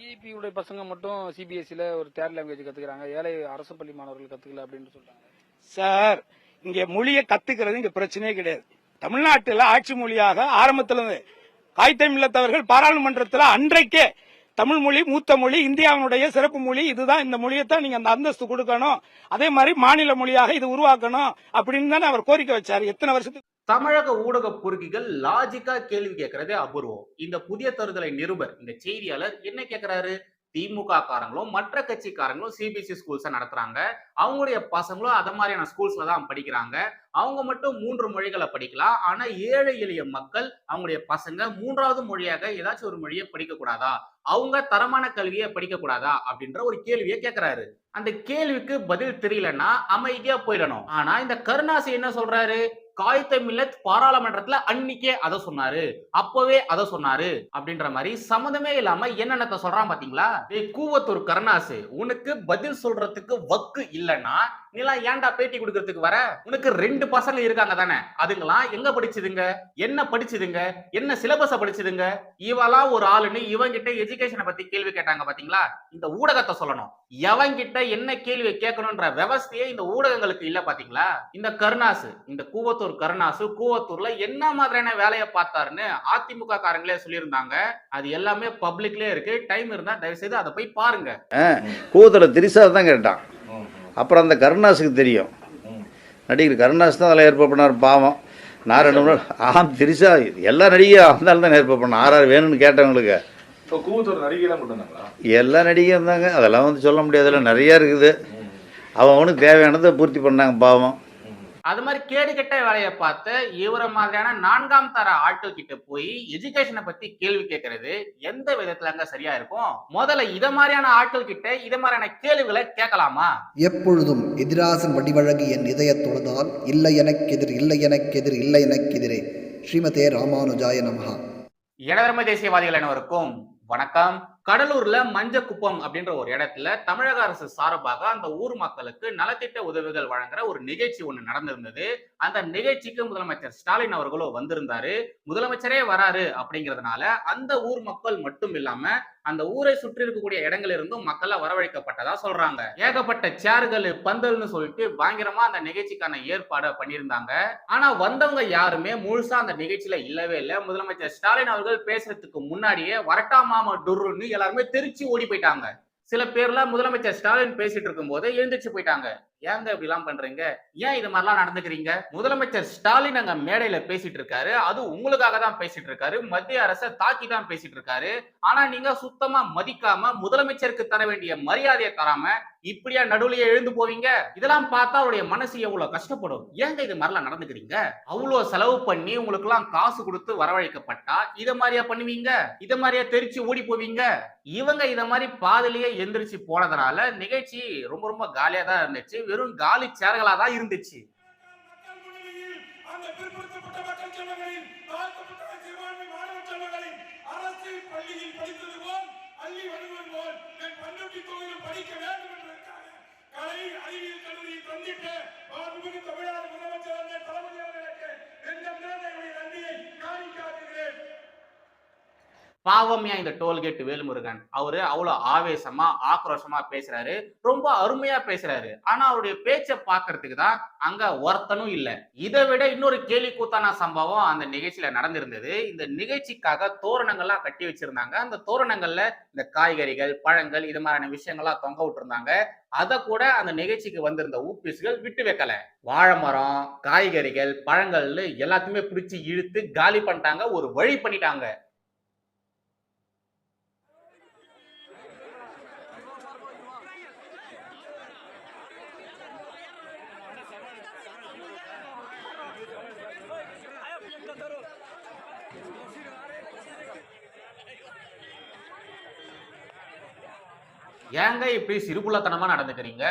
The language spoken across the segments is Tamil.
சிபியுடைய பசங்க மட்டும் சிபிஎஸ்சில ஒரு தேர்ட் லாங்குவேஜ் கத்துக்கிறாங்க. ஏழை அரசு பள்ளி மாணவர்கள் கத்துக்கல அப்படின்னு சொல்றாங்க. சார் இங்க மொழியை கத்துக்கிறது இங்க பிரச்சனையே கிடையாது. தமிழ்நாட்டில் ஆட்சி மொழியாக ஆரம்பத்துல இருந்து காய்த்தம் இல்லத்தவர்கள் அன்றைக்கே தமிழ் மொழி மூத்த மொழி இந்தியாவினுடைய சிறப்பு மொழி இதுதான். இந்த மொழியைத்தான் நீங்க அந்த அந்தஸ்து கொடுக்கணும். அதே மாதிரி மாநில மொழியாக இது உருவாக்கணும் அப்படின்னு தானே அவர் கோரிக்கை வச்சாரு. எத்தனை வருஷத்துக்கு தமிழக ஊடக பொறுக்கிகள் லாஜிக்கா கேள்வி கேட்கறதே அபூர்வம். இந்த புதிய தருதலை நிருபர் இந்த செய்தியாளர் என்ன கேட்கிறாரு? திமுக காரங்களும் மற்ற கட்சிக்காரங்களும் சிபிஎஸ்சி ஸ்கூல்ஸ் நடத்துறாங்க. அவங்களுடைய பசங்களும் அத மாதிரியான ஸ்கூல்ஸ்ல தான் படிக்கிறாங்க. அவங்க மட்டும் மூன்று மொழிகளை படிக்கலாம். ஆனா ஏழை எளிய மக்கள் அவங்களுடைய பசங்க மூன்றாவது மொழியாக ஏதாச்சும் ஒரு மொழியை படிக்க கூடாதா அவங்க தரமான கல்வியை படிக்க கூடாதா அப்படின்ற ஒரு கேள்வியை கேட்கிறாரு. அந்த கேள்விக்கு பதில் தெரியலன்னா அமைதியா போயிடணும். ஆனா இந்த கருணாசி என்ன சொல்றாரு? காய்த்த மில்லத் பாராளுமன்றத்துல அன்னைக்கே அதை சொன்னாரு. அப்பவே அதை சொன்னாரு. அப்படின்ற மாதிரி சம்மந்தமே இல்லாம என்னென்னத்த சொல்றான் பாத்தீங்களா? கூவத்தூர் கருணாசு உனக்கு பதில் சொல்றதுக்கு வக்கு இல்லைன்னா நீலாம் ஏன்டா பேட்டி கொடுக்கறதுக்கு வர? உனக்கு ரெண்டு பசங்க இருக்காங்க தானே. அதுங்களாம் எங்க படிச்சதுங்க? என்ன படிச்சதுங்க? என்ன சிலபஸ படிச்சதுங்க? இவெல்லாம் ஒரு ஆளுன்னு இவங்கிட்ட எஜுகேஷனை பத்தி கேள்வி கேட்டாங்க பாத்தீங்களா? இந்த ஊடகத்தை சொல்லணும். எவங்கிட்ட என்ன கேள்வி கேட்கணும்ன்ற விவசாயே இந்த ஊடகங்களுக்கு இல்ல பாத்தீங்களா? இந்த கருணாசு இந்த கூவத்தூர் கருணாசு கூவத்தூர்ல என்ன மாதிரியான வேலையை பார்த்தாருன்னு அதிமுக காரங்களே சொல்லியிருந்தாங்க. அது எல்லாமே பப்ளிக்லயே இருக்கு. டைம் இருந்தா தயவு செய்து அதை போய் பாருங்க. கூவத்தூர் திரிசா தான் கேட்டான். அப்புறம் அந்த கருணாஸுக்கு தெரியும். நடிகர் கருணாஸ் தான் அதில் ஏற்பாடு பண்ணார் பாவம். நான் ரெண்டு மூணு ஆம் திரிசா எல்லா நடிகையும் இருந்தாலும் தான் ஏற்பாடு பண்ண ஆறு ஆறு வேணும்னு கேட்டவங்களுக்கு எல்லா நடிகையும் இருந்தாங்க அதெல்லாம் வந்து சொல்ல முடியாதுல்ல நிறையா இருக்குது. அவன் அவனுக்கு தேவையானதை பூர்த்தி பண்ணாங்க பாவம். அது மாதிரி கேடு கெட்ட வேலையை பார்த்து இவர மாதிரியான நான்காம் தர ஆட்கள் கிட்ட போய் எஜுகேஷனை பத்தி கேள்வி கேட்கறது எந்த விதத்துல அங்க சரியா இருக்கும்? முதல்ல இத மாதிரியான ஆட்கள் கிட்ட இத மாதிரியான கேள்விகளை கேட்கலாமா? எப்பொழுதும் எதிராசன் வடிவழகு என் இதயத் தொழுதால் இல்லை எனக்கெதிர் இல்லை எனக்கெதிர் இல்லை எனக்கெதிரே. ஸ்ரீமதே ராமானுஜாய நமஹா. இடதர்ம தேசியவாதிகள் அனைவருக்கும் வணக்கம். கடலூர்ல மஞ்சக்குப்பம் அப்படின்ற ஒரு இடத்துல தமிழக அரசு சார்பாக அந்த ஊர் மக்களுக்கு நலத்திட்ட உதவிகள் வழங்குற ஒரு நிகழ்ச்சி ஒன்று நடந்திருந்தது. அந்த நிகழ்ச்சிக்கு முதலமைச்சர் ஸ்டாலின் அவர்களோ வந்திருந்தாரு முதலமைச்சரே வராரு அப்படிங்கிறதுனால அந்த ஊர் மக்கள் மட்டும் இல்லாம அந்த ஊரை சுற்றி இருக்கக்கூடிய இடங்கள் இருந்தும் மக்கள வரவழைக்கப்பட்டதா சொல்றாங்க. ஏகப்பட்ட சேர்கள் பந்தல்னு சொல்லிட்டு பயங்கரமா அந்த நிகழ்ச்சிக்கான ஏற்பாடை பண்ணியிருந்தாங்க. ஆனா வந்தவங்க யாருமே முழுசா அந்த நிகழ்ச்சியில இல்லவே இல்லை. முதலமைச்சர் ஸ்டாலின் அவர்கள் பேசுறதுக்கு முன்னாடியே வரட்டா மாமா டுர்ருன்னு எல்லாருமே தெரிச்சு ஓடி போயிட்டாங்க. சில பேர்லாம் முதலமைச்சர் ஸ்டாலின் பேசிட்டு இருக்கும்போது எழுந்திரிச்சு போயிட்டாங்க. ஏங்க இப்படி எல்லாம் பண்றீங்க? ஏன் இது மாதிரிலாம் நடந்துக்கிறீங்க? முதலமைச்சர் ஸ்டாலின் அங்க மேடையில பேசிட்டு இருக்காரு அது உங்களுக்காக தான் பேசிட்டு இருக்காரு மத்திய அரசை தாக்கி தான் பேசிட்டு இருக்காரு ஆனா நீங்க சுத்தமா மதிக்காம முதலமைச்சருக்கு தர வேண்டிய மரியாதையை தராம இப்படியா நடுவுலயே எழுந்து போவீங்க? இதெல்லாம் பார்த்தா அவருடைய மனசு எவ்வளவு கஷ்டப்படும். ஏங்க இது மாதிரிலாம் நடந்துக்கிறீங்க? அவ்வளவு செலவு பண்ணி உங்களுக்கு எல்லாம் காசு கொடுத்து வரவழைக்கப்பட்டா இத மாதிரியா பண்ணுவீங்க? இத மாதிரியா தெரிச்சு ஓடி போவீங்க? இவங்க இத மாதிரி பாதிலேயே எந்திரிச்சு போனதுனால நிகழ்ச்சி ரொம்ப ரொம்ப காலியா தான் இருந்துச்சு. வெறும் காலி சேர்களா தான் இருந்துச்சு. அரசு பள்ளியில் படித்தது போல் போல் என் தொகுதியில் படிக்க வேண்டும் என்று பாவம்யா இந்த டோல்கேட் வேல்முருகன். அவரு அவ்வளவு ஆவேசமா ஆக்ரோஷமா பேசுறாரு. ரொம்ப அருமையா பேசுறாரு. ஆனா அவருடைய பேச்சை பாக்குறதுக்கு தான் அங்க ஒருத்தனும் இல்லை. இதை விட இன்னொரு கேலி கூத்தான சம்பவம் அந்த நிகழ்ச்சியில நடந்திருந்தது. இந்த நிகழ்ச்சிக்காக தோரணங்கள்லாம் கட்டி வச்சிருந்தாங்க. அந்த தோரணங்கள்ல இந்த காய்கறிகள் பழங்கள் இது மாதிரியான விஷயங்கள்லாம் தொங்க விட்டுருந்தாங்க. அதை கூட அந்த நிகழ்ச்சிக்கு வந்திருந்த ஊபிஸ்கள் விட்டு வைக்கல. வாழை மரம் காய்கறிகள் பழங்கள்னு எல்லாத்தையுமே பிடிச்சி இழுத்து காலி பண்ணிட்டாங்க. ஒரு வழி பண்ணிட்டாங்க. ஏங்க இப்படி சிறுபுள்ளத்தனமா நடந்துக்கிறீங்க?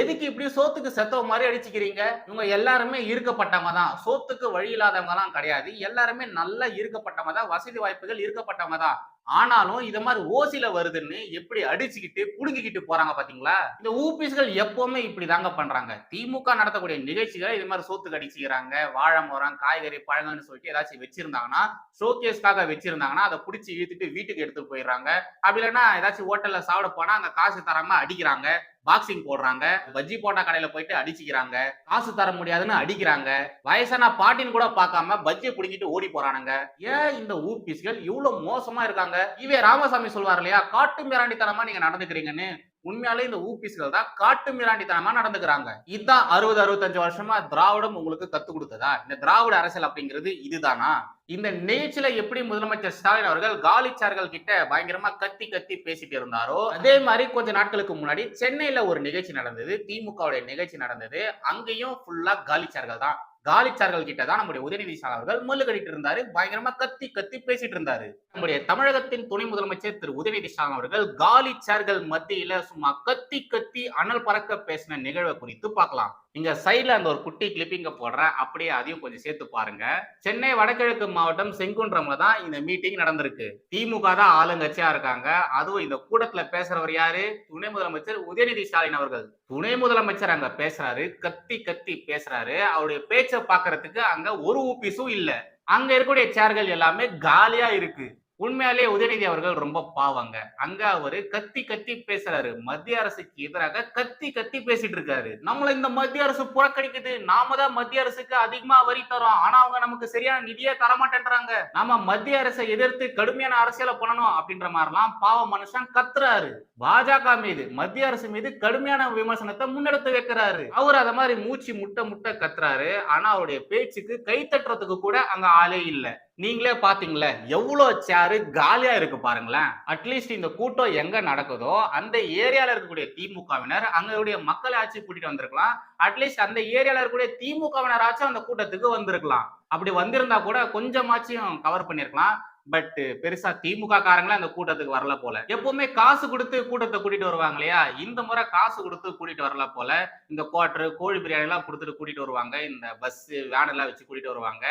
எதுக்கு இப்படி சோத்துக்கு செத்தவ மாதிரி அடிச்சுக்கிறீங்க? இவங்க எல்லாருமே இருக்கப்பட்டவங்க தான் சோத்துக்கு வழி இல்லாதவங்க எல்லாம் கிடையாது. எல்லாருமே நல்லா இருக்கப்பட்டவங்க தான் வசதி வாய்ப்புகள் இருக்கப்பட்டவங்க தான் ஆனாலும் இத மாதிரி ஓசில வருதுன்னு எப்படி அடிச்சுக்கிட்டு புடுங்கிக்கிட்டு போறாங்க பாத்தீங்களா? இந்த ஊபிஸ்கள் எப்பவுமே இப்படி தாங்க பண்றாங்க. திமுக நடத்தக்கூடிய நிகழ்ச்சிகளை இது மாதிரி சோத்துக்கு அடிச்சுக்கிறாங்க. வாழை மரம் காய்கறி பழங்கள்னு சொல்லிட்டு ஏதாச்சும் வச்சிருந்தாங்கன்னா ஷோகேஸ்க்காக வச்சிருந்தாங்கன்னா அதை பிடிச்சி இழுத்துட்டு வீட்டுக்கு எடுத்துட்டு போயிடுறாங்க. அப்படி இல்லைன்னா ஏதாச்சும் ஹோட்டல்ல சாப்பிட போனா அங்க காசு தராம அடிக்கிறாங்க. பாக்ஸிங் போடுறாங்க. பஜ்ஜி போட்டா கடையில போயிட்டு அடிச்சுக்கிறாங்க. காசு தர முடியாதுன்னு அடிக்கிறாங்க. வயசான பாட்டின்னு கூட பார்க்காம பஜ்ஜியை பிடிக்கிட்டு ஓடி போறானுங்க. ஏன் இந்த ஊபிஸ்கள் இவ்வளவு மோசமா இருக்காங்க? இவே ராமசாமி சொல்வார் இல்லையா? காட்டு மிராண்டித்தனமா நீங்க நடந்துக்கிறீங்கன்னு. உண்மையாலே இந்த ஊபிஸ்கள் தான் காட்டு மிராண்டித்தனமா நடந்துக்கிறாங்க. இதுதான் அறுபது அறுபத்தஞ்சு வருஷமா திராவிடம் உங்களுக்கு கத்து கொடுத்ததா? இந்த திராவிட அரசியல் அப்படிங்கிறது இதுதானா? இந்த நிகழ்ச்சியில எப்படி முதலமைச்சர் ஸ்டாலின் அவர்கள் காலிச்சார்கள் கிட்ட பயங்கரமா கத்தி கத்தி பேசிட்டு இருந்தாரோ அதே மாதிரி கொஞ்ச நாட்களுக்கு முன்னாடி சென்னையில ஒரு நிகழ்ச்சி நடந்தது. திமுகவுடைய நிகழ்ச்சி நடந்தது. அங்கேயும் ஃபுல்லா காலிச்சார்கள் தான். காலிச்சார்கள் கிட்ட தான் நம்முடைய உதயநிதி ஸ்டாலின் அவர்கள் மல்லு இருந்தாரு பயங்கரமா கத்தி கத்தி பேசிட்டு இருந்தாரு நம்முடைய தமிழகத்தின் துணை முதலமைச்சர் திரு உதயநிதி ஸ்டாலின் அவர்கள் காலிச்சார்கள் மத்தியில சும்மா கத்தி கத்தி அனல் பறக்க பேசின நிகழ்வை குறித்து பார்க்கலாம். இங்க சைடில் அந்த ஒரு குட்டி கிளிப்பிங்க போடுறேன். அப்படியே அதையும் கொஞ்சம் சேர்த்து பாருங்க. சென்னை வடகிழக்கு மாவட்டம் செங்குன்றம்ல தான் இந்த மீட்டிங் நடந்திருக்கு. திமுக தான் ஆளுங்கட்சியா இருக்காங்க. அதுவும் இந்த கூட்டத்துல பேசுறவர் யாரு? துணை முதலமைச்சர் உதயநிதி ஸ்டாலின் அவர்கள். துணை முதலமைச்சர் அங்க பேசுறாரு. கத்தி கத்தி பேசுறாரு. அவருடைய பேச்சை பாக்குறதுக்கு அங்க ஒரு ஊபிஸும் இல்ல. அங்க இருக்கக்கூடிய சேர்கள் எல்லாமே காலியா இருக்கு. உண்மையாலே உதயநிதி அவர்கள் ரொம்ப பாவங்க. அங்க அவரு கத்தி கத்தி பேசுறாரு. மத்திய அரசுக்கு எதிராக கத்தி கத்தி பேசிட்டு இருக்காரு. நம்மள இந்த மத்திய அரசு புறக்கணிக்குது. நாம தான் மத்திய அரசுக்கு அதிகமா வரி தரோம் ஆனா அவங்க நமக்கு சரியான நிதியே தரமாட்டேன்றாங்க. நாம மத்திய அரசை எதிர்த்து கடுமையான அரசியலை பண்ணணும் அப்படின்ற மாதிரிலாம் பாவ மனுஷன் கத்துறாரு. பாஜக மீது மத்திய அரசு மீது கடுமையான விமர்சனத்தை முன்னெடுத்து வைக்கிறாரு. அவர் அத மாதிரி மூச்சு முட்டை முட்டை கத்துறாரு. ஆனா அவருடைய பேச்சுக்கு கை தட்டுறதுக்கு கூட அங்க ஆளே இல்லை. நீங்களே பாத்தீங்களே எவ்வளோ சேரு காலியா இருக்கு பாருங்களேன். அட்லீஸ்ட் இந்த கூட்டம் எங்க நடக்குதோ அந்த ஏரியால இருக்கக்கூடிய திமுகவினர் அங்களுடைய மக்களை ஆட்சி கூட்டிட்டு வந்திருக்கலாம். அட்லீஸ்ட் அந்த ஏரியால இருக்கக்கூடிய திமுகவினராச்சும் அந்த கூட்டத்துக்கு வந்திருக்கலாம். அப்படி வந்திருந்தா கூட கொஞ்சமாச்சும் கவர் பண்ணிருக்கலாம். பட் பெருசா திமுக காரங்களே அந்த கூட்டத்துக்கு வரல போல. எப்பவுமே காசு கொடுத்து கூட்டத்தை கூட்டிட்டு வருவாங்க இல்லையா? இந்த முறை காசு கொடுத்து கூட்டிட்டு வரல போல. இந்த குவார்டர் கோழி பிரியாணி எல்லாம் கொடுத்துட்டு கூட்டிட்டு வருவாங்க. இந்த பஸ் வேன் எல்லாம் வச்சு கூட்டிட்டு வருவாங்க.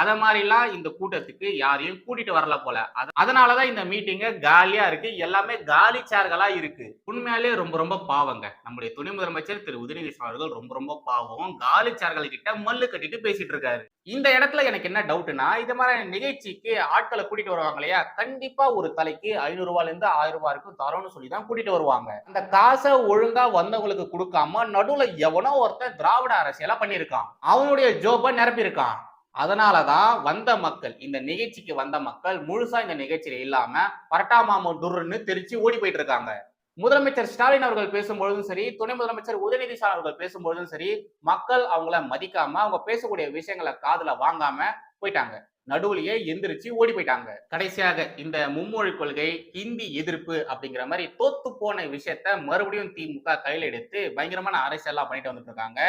அத மாதிரிலாம் இந்த கூட்டத்துக்கு யாரையும் கூட்டிட்டு வரல போல. அதனாலதான் இந்த மீட்டிங்க காலியா இருக்கு. எல்லாமே காலி சேர்களா இருக்கு. உண்மையாலே ரொம்ப ரொம்ப பாவங்க. நம்முடைய துணை முதலமைச்சர் திரு. உதயநிதி அவர்கள் ரொம்ப ரொம்ப பாவம். காலி சேர்கள் கிட்ட மல்லு கட்டிட்டு பேசிட்டு இருக்காரு. இந்த இடத்துல எனக்கு என்ன டவுட்னா இது மாதிரி நிகழ்ச்சிக்கு ஆட்களை கூட்டிட்டு வருவாங்க இல்லையா? கண்டிப்பா ஒரு தலைக்கு ஐநூறு ரூபாயில இருந்து ஆயிரம் ரூபாய் வரைக்கும் தரோம்னு சொல்லி தான் கூட்டிட்டு வருவாங்க. அந்த காசை ஒழுங்கா வந்தவங்களுக்கு கொடுக்காம நடுவுல எவனோ ஒருத்தன் திராவிட அரசியலா பண்ணியிருக்கான். அவனுடைய ஜோபை நிரப்பியிருக்கான். அதனாலதான் வந்த மக்கள் இந்த நிகழ்ச்சிக்கு வந்த மக்கள் முழுசா இந்த நிகழ்ச்சியில இல்லாம பரட்டாமாம துருன்னு தெரிச்சு ஓடி போயிட்டு இருக்காங்க. முதலமைச்சர் ஸ்டாலின் அவர்கள் பேசும்பொழுதும் சரி துணை முதலமைச்சர் உதயநிதி ஸ்டாலின் அவர்கள் பேசும்பொழுதும் சரி மக்கள் அவங்கள மதிக்காம அவங்க பேசக்கூடிய விஷயங்களை காதுல வாங்காம போயிட்டாங்க. நடுவுலயே எந்திரிச்சு ஓடி போயிட்டாங்க. கடைசியாக இந்த மும்மொழி கொள்கை ஹிந்தி எதிர்ப்பு அப்படிங்கிற மாதிரி தோத்து போன விஷயத்த மறுபடியும் திமுக கையில எடுத்து பயங்கரமான அரசியல்லாம் பண்ணிட்டு வந்துட்டு இருக்காங்க.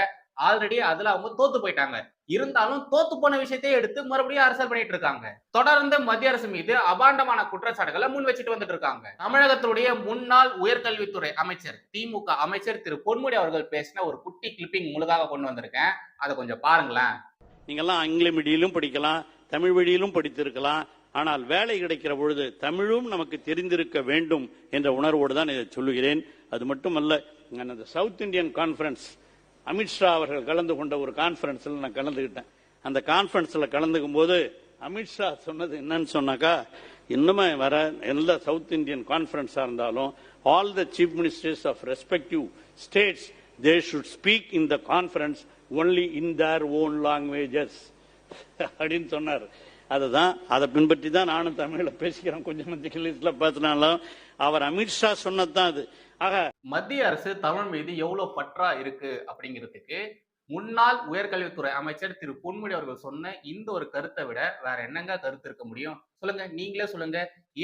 ஆல்ரெடி அதுல அவங்க தோத்து போயிட்டாங்க. இருந்தாலும் தோத்து போன விஷயத்தையே எடுத்து மறுபடியும் அரசியல் பண்ணிட்டு இருக்காங்க. தொடர்ந்து மத்திய அரசு மீது அபாண்டமான குற்றச்சாட்டுகளை முன் வச்சுட்டு வந்துட்டு இருக்காங்க. தமிழகத்துடைய முன்னாள் உயர்கல்வித்துறை அமைச்சர் திமுக அமைச்சர் திரு பொன்முடி அவர்கள் பேசின ஒரு குட்டி கிளிப்பிங் முழுதாக கொண்டு வந்திருக்கேன். அதை கொஞ்சம் பாருங்களேன். நீங்கெல்லாம் ஆங்கில மீடியிலும் படிக்கலாம் தமிழ் வழியிலும் படித்திருக்கலாம். ஆனால் வேலை கிடைக்கிற பொழுது தமிழும் நமக்கு தெரிந்திருக்க வேண்டும் என்ற உணர்வோடு தான் இதை சொல்லுகிறேன். அது மட்டுமல்ல அந்த சவுத் இந்தியன் கான்ஃபரன்ஸ் அமித்ஷா அவர்கள் கலந்து கொண்ட ஒரு கான்ஃபரன்ஸில் நான் கலந்துக்கிட்டேன் அந்த கான்ஃபரன்ஸில் கலந்துக்கும் போது அமித்ஷா சொன்னது என்னன்னு சொன்னாக்கா இன்னுமே வர எல்லா சவுத் இந்தியன் கான்ஃபரன்ஸா இருந்தாலும் all the chief ministers of respective states they should speak in the conference only in their own languages அப்படின்னு சொன்னார். அதுதான் அதை பின்பற்றி தான் நானும் தமிழில் பேசிக்கிறேன். கொஞ்சம் மத்திய இங்கிலீஷ்ல பேசினாலும் அவர் அமித்ஷா சொன்னது தான் அது. ஆக மத்திய அரசு தமிழ் மீது எவ்வளவு பற்றா இருக்கு அப்படிங்கிறதுக்கு முன்னாள் உயர்கல்வித்துறை அமைச்சர் திரு பொன்முடி அவர்கள் சொன்ன இந்த ஒரு கருத்தை விட வேற என்னங்க கருத்து இருக்க முடியும்? சொல்லுங்க நீங்களே சொல்லுங்க.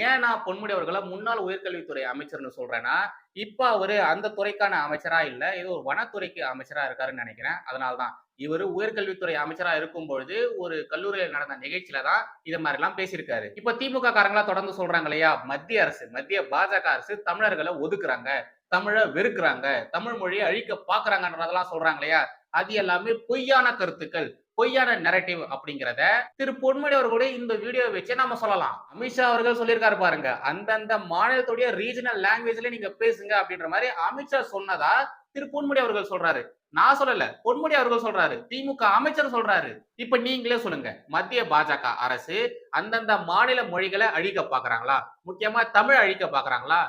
ஏன் நான் பொன்முடி அவர்களை முன்னாள் உயர்கல்வித்துறை அமைச்சர்னு சொல்றேன்னா இப்ப அவரு அந்த துறைக்கான அமைச்சரா இல்ல ஏதோ ஒரு வனத்துறைக்கு அமைச்சரா இருக்காருன்னு நினைக்கிறேன். அதனால்தான். இவர் உயர்கல்வித்துறை அமைச்சரா இருக்கும் பொழுது ஒரு கல்லூரியில் நடந்த நிகழ்ச்சியில தான் இதை மாதிரி எல்லாம் பேசியிருக்காரு. இப்ப திமுக காரங்களா தொடர்ந்து சொல்றாங்க இல்லையா? மத்திய அரசு மத்திய பாஜக அரசு தமிழர்களை ஒதுக்குறாங்க தமிழை வெறுக்கிறாங்க தமிழ் மொழியை அழிக்க பாக்குறாங்கன்றதெல்லாம் சொல்றாங்க இல்லையா? அது எல்லாமே பொய்யான கருத்துக்கள் பொய்யான நெரட்டிவ் அப்படிங்கிறத திரு பொன்முடி அவர்களுடைய இந்த வீடியோ வச்சே நம்ம சொல்லலாம். அமித்ஷா அவர்கள் சொல்லியிருக்காரு பாருங்க அந்தந்த மாநிலத்துடைய ரீஜனல் லாங்குவேஜ்ல நீங்க பேசுங்க அப்படின்ற மாதிரி அமித்ஷா சொன்னதா திரு பொன்முடி அவர்கள் சொல்றாரு. நான் சொல்லல பொன்முடி அவர்கள் சொல்றாரு. திமுக அமைச்சர் சொல்றாரு. இப்ப நீங்களே சொல்லுங்க மத்திய பாஜக அரசு அந்தந்த மாநில மொழிகளை அழிக்க பாக்குறாங்களா? முக்கியமா தமிழ் அழிக்க பாக்குறாங்களா?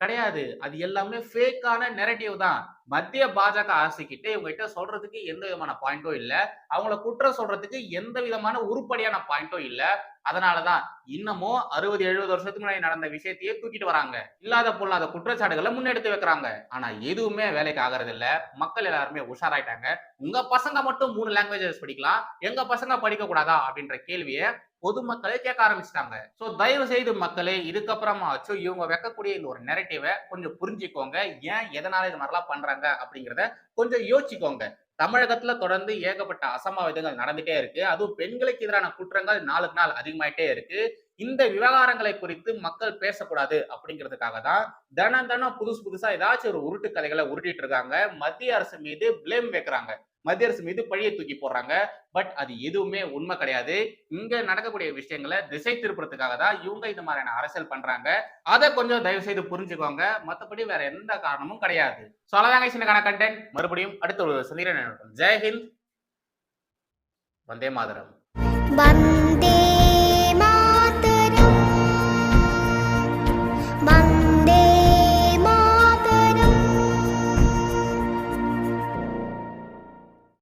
கிடையாது. அது எல்லாமே ஃபேக்கான நெரட்டிவ் தான். மத்திய பாஜக அரசு கிட்ட இவங்க கிட்ட சொல்றதுக்கு எந்த விதமான பாயிண்டும் இல்ல. அவங்கள குற்றம் சொல்றதுக்கு எந்த விதமான உருப்படியான பாயிண்டும் இல்ல. அதனாலதான் இன்னமும் அறுபது எழுபது வருஷத்துக்கு முன்னாடி நடந்த விஷயத்தையே தூக்கிட்டு வராங்க. இல்லாத பொல்லாத குற்றச்சாட்டுகளை முன்னெடுத்து வைக்கிறாங்க. ஆனா எதுவுமே வேலைக்கு ஆகிறது இல்ல. மக்கள் எல்லாருமே உஷாராயிட்டாங்க. உங்க பசங்க மட்டும் மூணு லாங்குவேஜஸ் படிக்கலாம். எங்க பசங்க படிக்க கூடாதா அப்படின்ற கேள்வியை பொதுமக்களே கேட்க ஆரம்பிச்சிட்டாங்க. சோ தயவு செய்து மக்களே இதுக்கப்புறமாச்சும் இவங்க வைக்கக்கூடிய இந்த ஒரு நெரட்டிவை கொஞ்சம் புரிஞ்சுக்கோங்க. ஏன் எதனால இது மாதிரிலாம் பண்றாங்க? அப்படிங்கிறத கொஞ்சம் யோசிச்சுக்கோங்க. தமிழகத்துல தொடர்ந்து ஏகப்பட்ட அசம்பாவிதங்கள் நடந்துட்டே இருக்கு. அதுவும் பெண்களுக்கு எதிரான குற்றங்கள் நாளுக்கு நாள் அதிகமாயிட்டே இருக்கு. இந்த விவகாரங்களை குறித்து மக்கள் பேசக்கூடாது அப்படிங்கிறதுக்காக தான் தினம் தினம் புதுசு புதுசா ஏதாச்சும் ஒரு உருட்டு கதைகளை உருட்டிட்டு இருக்காங்க. மத்திய அரசு மீது பிளேம் வைக்கிறாங்க. மத்திய அரசு மீது பழியை தூக்கி போடுறாங்க. பட் அது எதுவுமே உண்மை கிடையாது. இங்க நடக்கக்கூடிய விஷயங்களை திசை திருப்புறதுக்காக தான் இவங்க இந்த மாதிரியான அரசியல் பண்றாங்க. அதை கொஞ்சம் தயவு செய்து புரிஞ்சுக்கோங்க. மத்தபடி வேற எந்த காரணமும் கிடையாது. சொல்லதாங்க சின்னக்கான கண்டென்ட் மறுபடியும் அடுத்த ஒரு சந்திரன் ஜெயஹிந்த் வந்தே மாதரம்.